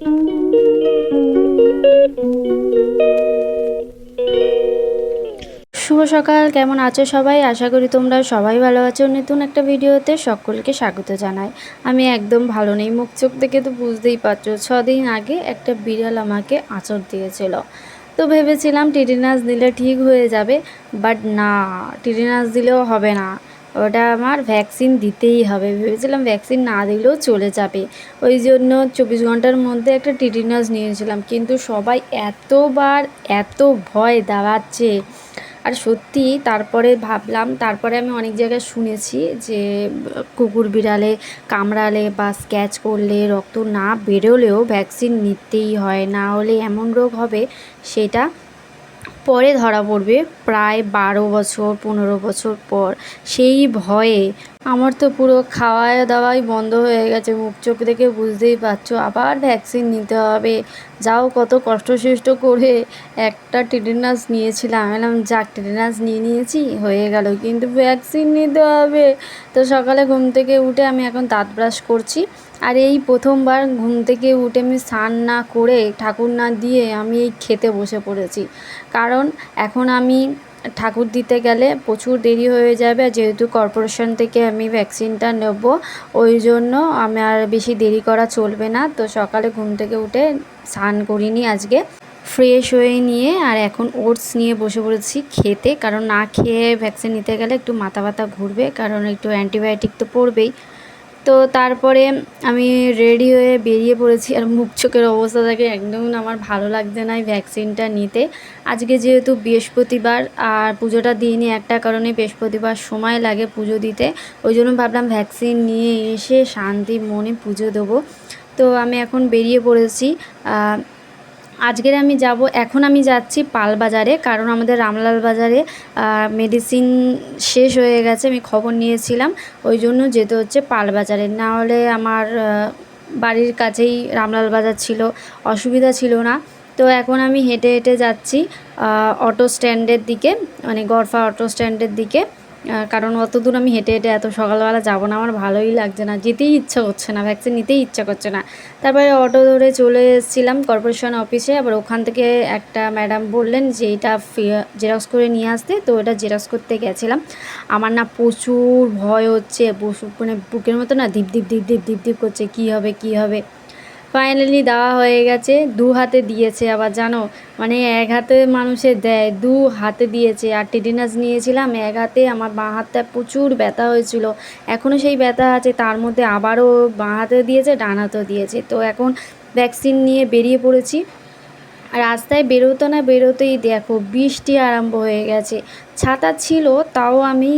শুভ সকাল, কেমন আছো সবাই? আশা করি তোমরা সবাই ভালো আছো। নতুন একটা ভিডিওতে সকলকে স্বাগত জানাই। আমি একদম ভালো নেই, মুখ চোখ দেখে তো বুঝতেই পারছ, ছদিন আগে একটা বিড়াল আমাকে আঁচড় দিয়েছিল। তো ভেবেছিলাম টিটিনাস দিলে ঠিক হয়ে যাবে, বাট না, টিটিনাস দিলেও হবে না। ওটা আমার ভ্যাকসিন দিতেই হবে। ভেবেছিলাম ভ্যাকসিন না দিলেও চলে যাবে। ওই জন্য চব্বিশ ঘণ্টার মধ্যে একটা টিটিনাস নিয়েছিলাম। কিন্তু সবাই এতবার এত ভয় দাঁড়াচ্ছে আর সত্যি তারপরে ভাবলাম, তারপরে আমি অনেক জায়গায় শুনেছি যে, কুকুর বিড়ালে কামড়ালে বা স্ক্যাচ করলে রক্ত না বেরোলেও ভ্যাকসিন নিতেই হয়। না হলে এমন রোগ হবে, সেটা পরে ধরা পড়বে প্রায় বারো বছর, পনেরো বছর পর। সেই ভয়ে আমার তো পুরো খাওয়া দাওয়াই বন্ধ হয়ে গেছে। মুখ চোখ দেখে বুঝতেই পারছ, আবার ভ্যাকসিন নিতে হবে। যাও, কত কষ্টসৃষ্ট করে একটা টিটেনাস নিয়েছিলাম। এলাম যাক টিটেনাস নিয়ে নিয়েছি, হয়ে গেল। কিন্তু ভ্যাকসিন নিতে হবে। তো সকালে ঘুম থেকে উঠে আমি এখন দাঁত ব্রাশ করছি। আর এই প্রথমবার ঘুম থেকে উঠে আমি স্নান না করে ঠাকুর না দিয়ে আমি এই খেতে বসে পড়েছি। কারণ এখন আমি ঠাকুর দিতে গেলে প্রচুর দেরি হয়ে যাবে যেহেতু কর্পোরেশন থেকে আমি ভ্যাকসিনটা নেব, ওই জন্য আমার বেশি দেরি করা চলবে না। তো সকালে ঘুম থেকে উঠে স্নান করিনি আজকে। ফ্রেশ হয়ে নিয়ে আর এখন ওটস নিয়ে বসে পড়েছি খেতে। কারণ না খেয়ে ভ্যাকসিন নিতে গেলে একটু মাথা ব্যথা ঘুরবে, কারণ একটু অ্যান্টিবায়োটিক তো পড়বেই। তো তারপরে আমি রেডি হয়ে বেরিয়ে পড়েছি আর মুখ চোখের অবস্থা থাকে একদম আমার ভালো লাগছে না ভ্যাকসিনটা নিতে। আজকে যেহেতু বৃহস্পতিবার আর পুজোটা দিইনি একটা কারণে বৃহস্পতিবার সময় লাগে পুজো দিতে, ওই জন্য ভাবলাম ভ্যাকসিন নিয়ে এসে শান্তি মনে পুজো দেবো। তো আমি এখন বেরিয়ে পড়েছি আজকের আমি যাব, এখন আমি যাচ্ছি পাল বাজারে কারণ আমাদের রামলাল বাজারে মেডিসিন শেষ হয়ে গেছে, আমি খবর নিয়েছিলাম, ওই জন্য যেতে হচ্ছে পাল বাজারে না হলে আমার বাড়ির কাছেই রামলাল বাজার ছিল, অসুবিধা ছিল না। তো এখন আমি হেঁটে হেঁটে যাচ্ছি অটো স্ট্যান্ডের দিকে মানে গড়ফা অটো স্ট্যান্ডের দিকে। কারণ অত দূর আমি হেঁটে হেঁটে এত সকালবেলা যাব না, আমার ভালোই লাগছে না, যেতেই ইচ্ছা করছে না ভ্যাকসিন নিতেই ইচ্ছা করছে না। তারপরে অটো ধরে চলে এসেছিলাম কর্পোরেশন অফিসে আবার ওখান থেকে একটা ম্যাডাম বললেন যে এটা জেরক্স করে নিয়ে আসতে। তো এটা জেরক্স করতে গেছিলাম। আমার না প্রচুর ভয় হচ্ছে মানে বুকের মতো না দীপ দীপ দীপ দীপ দীপ দীপ করছে, কী হবে কী হবে? ফাইনালি দেওয়া হয়ে গেছে। দু হাতে দিয়েছে আবার, জানো? মানে এক হাতে মানুষের দেয়, দু হাতে দিয়েছে। আর টেটিনাস নিয়েছিলাম, এক হাতে আমার বাঁ হাতটা প্রচুর ব্যথা হয়েছিল। এখনও সেই ব্যথা আছে, তার মধ্যে আবারও বাঁ হাতে দিয়েছে, ডান হাতেও দিয়েছে। তো এখন ভ্যাকসিন নিয়ে বেরিয়ে পড়েছি। রাস্তায় বেরোতো না বেরোতেই দেখো, বৃষ্টি আরম্ভ হয়ে গেছে। ছাতা ছিল, তাও আমি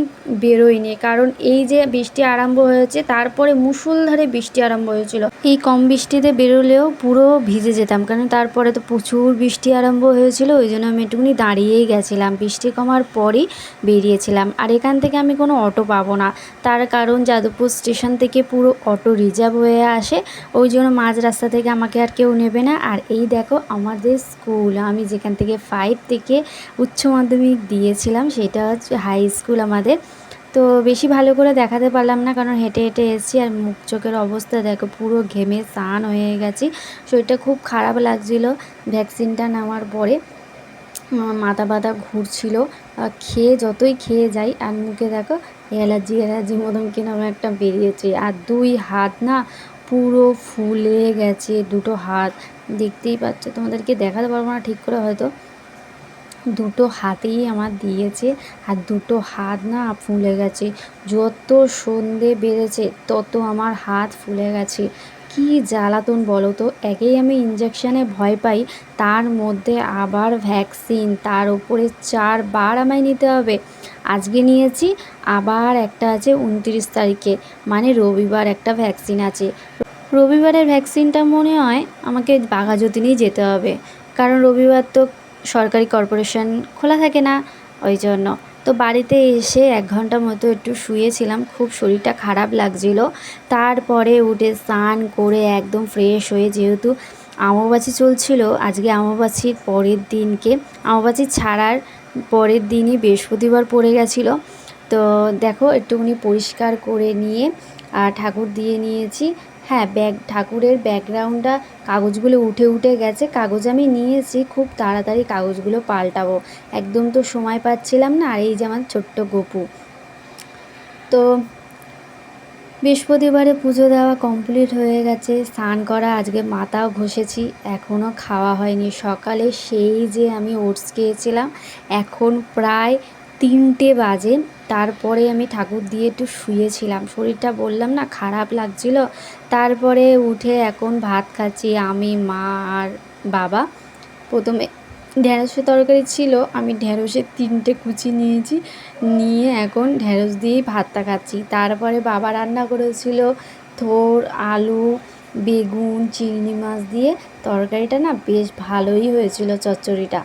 বেরোইনি। কারণ এই যে বৃষ্টি আরম্ভ হয়েছে, তারপরে মুসুলধারে বৃষ্টি আরম্ভ হয়েছিল। এই কম বৃষ্টিতে বেরোলেও পুরো ভিজে যেতাম, কারণ তারপরে তো প্রচুর বৃষ্টি আরম্ভ হয়েছিল, ওই জন্য আমি একটুখানি দাঁড়িয়েই গেছিলাম। বৃষ্টি কমার পরই বেরিয়েছিলাম, আর এখান থেকে আমি কোনো অটো পাবো না। তার কারণ যাদবপুর স্টেশন থেকে পুরো অটো রিজার্ভ হয়ে আসে, ওই জন্য মাঝ রাস্তা থেকে আমাকে আর কেউ নেবে না। আর এই দেখো আমাদের স্কুল, আমি যেখান থেকে ফাইভ থেকে উচ্চ মাধ্যমিক দিয়েছিলাম, সেটা হচ্ছে হাই স্কুল আমাদের। তো বেশি ভালো করে দেখাতে পারলাম না, কারণ হেঁটে হেঁটে এসেছি আর মুখ চোখের অবস্থা দেখো, পুরো ঘেমে স্নান হয়ে গেছি। শরীরটা খুব খারাপ লাগছিল, ভ্যাকসিনটা নেওয়ার পরে। মাথা ব্যথা ঘুরছিল খেয়ে যতই খেয়ে যাই, আর মুখে দেখো অ্যালার্জি অ্যালার্জি মতন কীরকম একটা বেরিয়েছে। আর দুই হাত না পুরো ফুলে গেছে, দুটো হাত। দেখতেই পাচ্ছ, তোমাদেরকে দেখাতে পারব না ঠিক করে হয়তো। দুটো হাতেই আমার দিয়েছে আর দুটো হাত না ফুলে গেছে। যত সন্ধে বেড়েছে, তত আমার হাত ফুলে গেছে। কি জ্বালাতন বলো তো? একেই আমি ইঞ্জেকশানে ভয় পাই। তার মধ্যে আবার ভ্যাকসিন তার উপরে চারবার আমায় নিতে হবে। আজকে নিয়েছি, আবার একটা আছে উনত্রিশ তারিখে। মানে রবিবার একটা ভ্যাকসিন আছে। রবিবারের ভ্যাকসিনটা মনে হয় আমাকে বাঘাযতীনেই যেতে হবে। কারণ রবিবার তো সরকারি কর্পোরেশন খোলা থাকে না ওই জন্য। তো বাড়িতে এসে এক ঘণ্টা মতো একটু শুয়েছিলাম, খুব শরীরটা খারাপ লাগছিল। তারপরে উঠে স্নান করে একদম ফ্রেশ হয়ে যেহেতু আমবাচি চলছিল, আজকে আমবাচির পরের দিনকে আমবাচি ছাড়ার পরের দিনই বৃহস্পতিবার পড়ে গেছিল। তো দেখো একটুখানি পরিষ্কার করে নিয়ে আর ঠাকুর দিয়ে নিয়েছি। হ্যাঁ ব্যাগ ঠাকুরের ব্যাকগ্রাউন্ডটা কাগজগুলো উঠে উঠে গেছে। কাগজ আমি নিয়েছি, খুব তাড়াতাড়ি কাগজগুলো পাল্টাবো। একদম তো সময় পাচ্ছিলাম না, আর এই যে আমার ছোট্ট গপু। তো বৃহস্পতিবারে পুজো দেওয়া কমপ্লিট হয়ে গেছে, স্নান করা, আজকে মাথাও ঘষেছি এখনও খাওয়া হয়নি। সকালে সেই যে আমি ওটস খেয়েছিলাম, এখন প্রায় তিনটে বাজে। তারপরে আমি ঠাকুর দিয়ে একটু শুয়েছিলাম। শরীরটা বললাম না খারাপ লাগছিল। তারপরে উঠে এখন ভাত খাচ্ছি আমি, মা আর বাবা। প্রথমে ঢ্যাঁড়সের তরকারি ছিল, আমি ঢ্যাঁড়সের তিনটে কুচি নিয়েছি, নিয়ে এখন ঢ্যাঁড়স দিয়েই ভাতটা খাচ্ছি। তারপরে বাবা রান্না করেছিল থোর, আলু, বেগুন, চিংড়ি মাছ দিয়ে। তরকারিটা না বেশ ভালোই হয়েছিল, চচ্চড়িটা।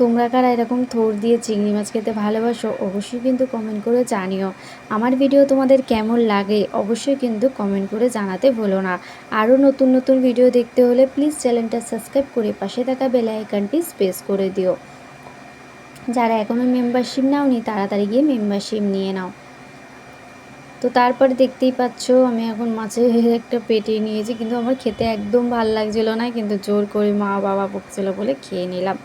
তোমরা কারা এরকম থোর দিয়ে চিংড়ি মাছ খেতে ভালোবাসো, অবশ্যই কিন্তু কমেন্ট করে জানিও। আমার ভিডিও তোমাদের কেমন লাগে, অবশ্যই কিন্তু কমেন্ট করে জানাতে ভুলো না। আরও নতুন নতুন ভিডিও দেখতে হলে প্লিজ চ্যানেলটা সাবস্ক্রাইব করে পাশে থাকা বেল আইকনটি স্পেস করে দিও। যারা এখনও মেম্বারশিপ নাওনি, তাড়াতাড়ি গিয়ে মেম্বারশিপ নিয়ে নাও। তো তারপরে দেখতেই পাচ্ছ, আমি এখন মাছের একটা পেটে নিয়েছি, কিন্তু আমার খেতে একদম ভালো লাগছিল না, কিন্তু জোর করে মা বাবা বকছিল বলে খেয়ে নিলাম।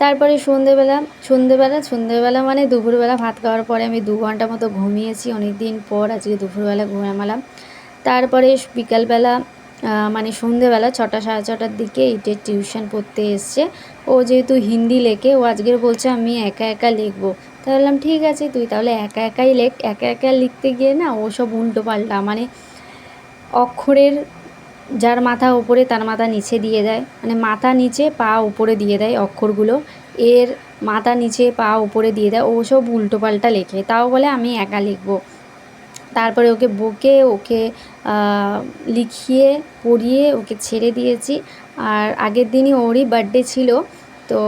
তারপরে সন্ধেবেলা সন্ধেবেলা সন্ধেবেলা মানে দুপুরবেলা ভাত খাওয়ার পরে আমি দু ঘণ্টা মতো ঘুমিয়েছি। অনেক দিন পর আজকে দুপুরবেলা ঘুমালাম। তারপরে বিকালবেলা মানে সন্ধেবেলা ছটা সাড়ে ছটার দিকে এইটের টিউশন পড়তে এসছে। ও যেহেতু হিন্দি লেখে, ও আজকের বলছে আমি একা একা লিখব। তাই বললাম, ঠিক আছে, তুই তাহলে একা একাই লেখ। একা একা লিখতে গিয়ে না ও সব উল্টো পাল্টা মানে অক্ষরের যার মাথা ওপরে তার মাথা নিচে দিয়ে দেয়। মানে মাথা নিচে পা উপরে দিয়ে দেয় অক্ষরগুলো। এর মাথা নিচে পা উপরে দিয়ে দেয়। ও সব উল্টোপাল্টা লেখে। তাও বলে আমি একা লিখব। তারপরে ওকে বকে, ওকে লিখিয়ে, পড়িয়ে ওকে ছেড়ে দিয়েছি। আর আগের দিনই ওরই বার্থডে ছিল। তো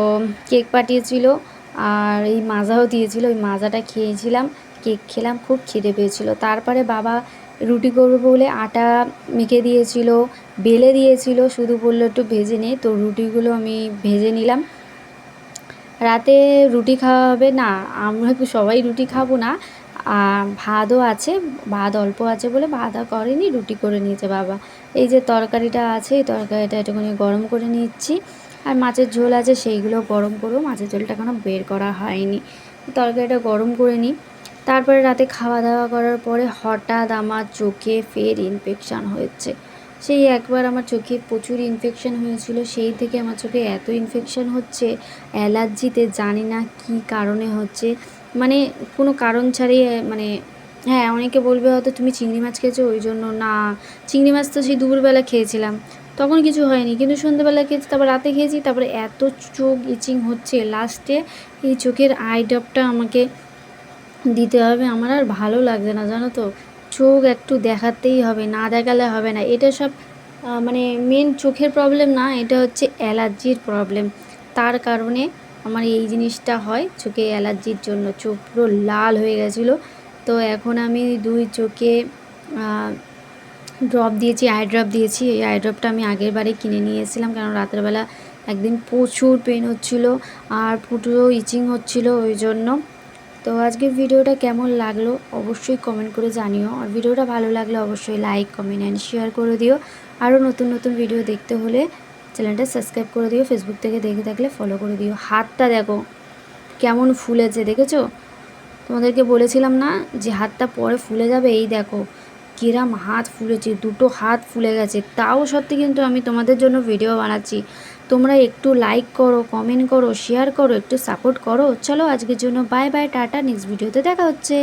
কেক পাঠিয়েছিল। আর এই মাজাও দিয়েছিল। ওই মাজাটা খেয়েছিলাম। কেক খেলাম। খুব খিদে পেয়েছিল। তারপরে বাবা রুটি করবে বলে আটা মেখে দিয়েছিল, বেলে দিয়েছিল, শুধু বলল একটু ভেজে নে। তো রুটিগুলো আমি ভেজে নিলাম। রাতে রুটি খাওয়া হবে না, আমরা সবাই রুটি খাব না। ভাতও আছে, ভাত অল্প আছে বলে ভাত আর করেনি, রুটি করে নিয়েছে বাবা। এই যে তরকারিটা আছে, এই তরকারিটা একটুখানি গরম করে নিচ্ছি। আর মাছের ঝোল আছে, সেইগুলো গরম করব, মাছের ঝোলটা এখনও বের করা হয়নি। তরকারিটা গরম করে নিই। তারপরে রাতে খাওয়া দাওয়া করার পরে হঠাৎ আমার চোখে ফের ইনফেকশান হয়েছে। সেই একবার আমার চোখে প্রচুর ইনফেকশান হয়েছিল, সেই থেকে আমার চোখে এত ইনফেকশান হচ্ছে, অ্যালার্জিতে জানি না কি কারণে হচ্ছে। মানে কোনো কারণ ছাড়িয়ে মানে হ্যাঁ অনেকে বলবে হয়তো তুমি চিংড়ি মাছ খেয়েছো, ওই জন্য না। চিংড়ি মাছ তো সেই দুপুরবেলা খেয়েছিলাম, তখন কিছু হয়নি। কিন্তু সন্ধ্যেবেলা খেয়েছি, তারপর রাতে খেয়েছি, তারপরে এত চোখ ইচিং হচ্ছে লাস্টে এই চোখের আই ড্রপটা আমাকে দিতে হবে। আমার আর ভালো লাগছে না, জানো তো? চোখ একটু দেখাতেই হবে, না দেখালে হবে না। এটা সব মানে মেন চোখের প্রবলেম না, এটা হচ্ছে অ্যালার্জির প্রবলেম তার কারণে আমার এই জিনিসটা হয়, চোখে অ্যালার্জির জন্য। চোখ পুরো লাল হয়ে গেছিল। তো এখন আমি দুই চোখে ড্রপ দিয়েছি আই ড্রপ দিয়েছি। এই আই ড্রপটা আমি আগের বারে কিনে নিয়েছিলাম কারণ রাত্রেবেলা একদিন প্রচুর পেন হচ্ছিল আর ফুটো ইচিং হচ্ছিল, ওই জন্য তো আজকের ভিডিওটা কেমন লাগল অবশ্যই কমেন্ট করে জানিও। আর ভিডিওটা ভালো লাগলে অবশ্যই লাইক কমেন্ট অ্যান্ড শেয়ার করে দিও। আরও নতুন নতুন ভিডিও দেখতে হলে চ্যানেলটা সাবস্ক্রাইব করে দিও ফেসবুক থেকে দেখে থাকলে ফলো করে দিও। হাতটা দেখো, কেমন ফুলেছে, দেখেছ? তোমাদেরকে বলেছিলাম না যে হাতটা পরে ফুলে যাবে? এই দেখো, কিরাম হাত ফুলেছে, দুটো হাত ফুলে গেছে। তাও সত্যি কিন্তু আমি তোমাদের জন্য ভিডিও বানাচ্ছি। তোমরা একটু লাইক করো কমেন্ট করো শেয়ার করো, একটু সাপোর্ট করো। চলো আজকের জন্য বাই বাই টাটা নেক্সট ভিডিওতে দেখা হচ্ছে।